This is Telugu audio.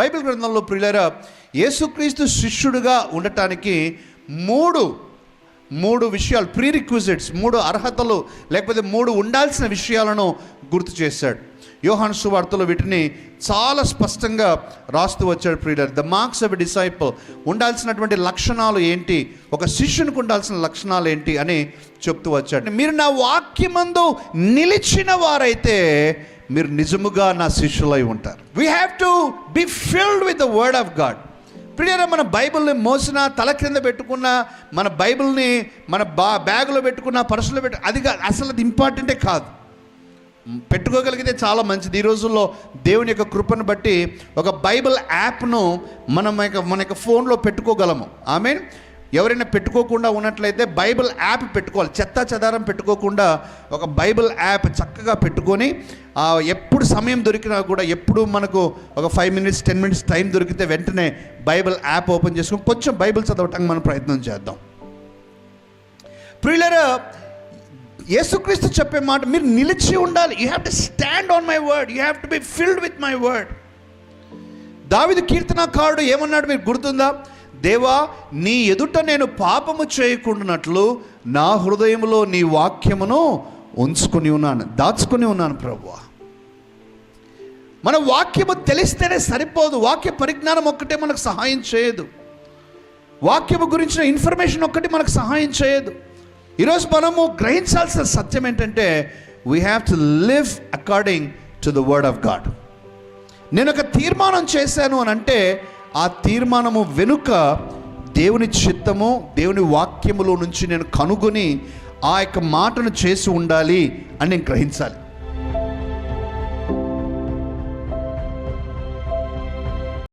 బైబిల్ గ్రంథంలో ప్రియులరా యేసుక్రీస్తు శిష్యుడుగా ఉండటానికి మూడు మూడు విషయాలు ప్రీ రిక్విజిట్స్ మూడు అర్హతలు లేకపోతే మూడు ఉండాల్సిన విషయాలను గుర్తు చేశాడు. యోహాను సువార్తలో వీటిని చాలా స్పష్టంగా రాస్తూ వచ్చాడు ప్రియులర్. ద మార్క్స్ ఆఫ్ డిసైపుల్ ఉండాల్సినటువంటి లక్షణాలు ఏంటి? ఒక శిష్యునికి ఉండాల్సిన లక్షణాలు ఏంటి అని చెప్తూ వచ్చాడు. మీరు నా వాక్యమందు నిలిచిన వారైతే మీరు నిజముగా నా శిష్యులై ఉంటారు. We have to be filled with the word of God ప్రియరా మన బైబిల్ని మోసిన తల క్రింద పెట్టుకున్న మన బైబిల్ని మన బా బ్యాగులో పెట్టుకున్న పర్సులో పెట్టు అది అసలు అది ఇంపార్టెంటే కాదు. పెట్టుకోగలిగితే చాలా మంచిది. ఈ రోజుల్లో దేవుని యొక్క కృపను బట్టి ఒక బైబిల్ యాప్ను మనం యొక్క మన యొక్క ఫోన్లో పెట్టుకోగలము. ఆమె ఎవరైనా పెట్టుకోకుండా ఉన్నట్లయితే బైబిల్ యాప్ పెట్టుకోవాలి. చెత్త చెదారం పెట్టుకోకుండా ఒక బైబిల్ యాప్ చక్కగా పెట్టుకొని ఎప్పుడు సమయం దొరికినా కూడా ఎప్పుడు మనకు ఒక five minutes ten minutes time దొరికితే వెంటనే బైబిల్ యాప్ ఓపెన్ చేసుకొని కొంచెం బైబిల్ చదవటానికి మనం ప్రయత్నం చేద్దాం. ప్రియులరా యేసుక్రీస్తు చెప్పే మాట మీరు నిలిచి ఉండాలి. You have to stand on my word you have to be filled with my word దావిది కీర్తనకారుడు ఏమన్నాడు మీకు గుర్తుందా? దేవా నీ ఎదుట నేను పాపము చేయకుండానట్లు నా హృదయంలో నీ వాక్యమును ఉంచుకుని ఉన్నాను దాచుకుని ఉన్నాను ప్రభువా. మన వాక్యము తెలిస్తేనే సరిపోదు. వాక్య పరిజ్ఞానం ఒక్కటే మనకు సహాయం చేయదు. వాక్యము గురించిన ఇన్ఫర్మేషన్ ఒక్కటి మనకు సహాయం చేయదు. ఈరోజు మనము గ్రహించాల్సిన సత్యం ఏంటంటే we have to live according to the word of God నేను ఒక తీర్మానం చేశాను అని అంటే ఆ తీర్మానము వెనుక దేవుని చిత్తము దేవుని వాక్యములో నుంచి నేను కనుగొని ఆ యొక్క మాటను చేసి ఉండాలి అని నేను గ్రహించాలి.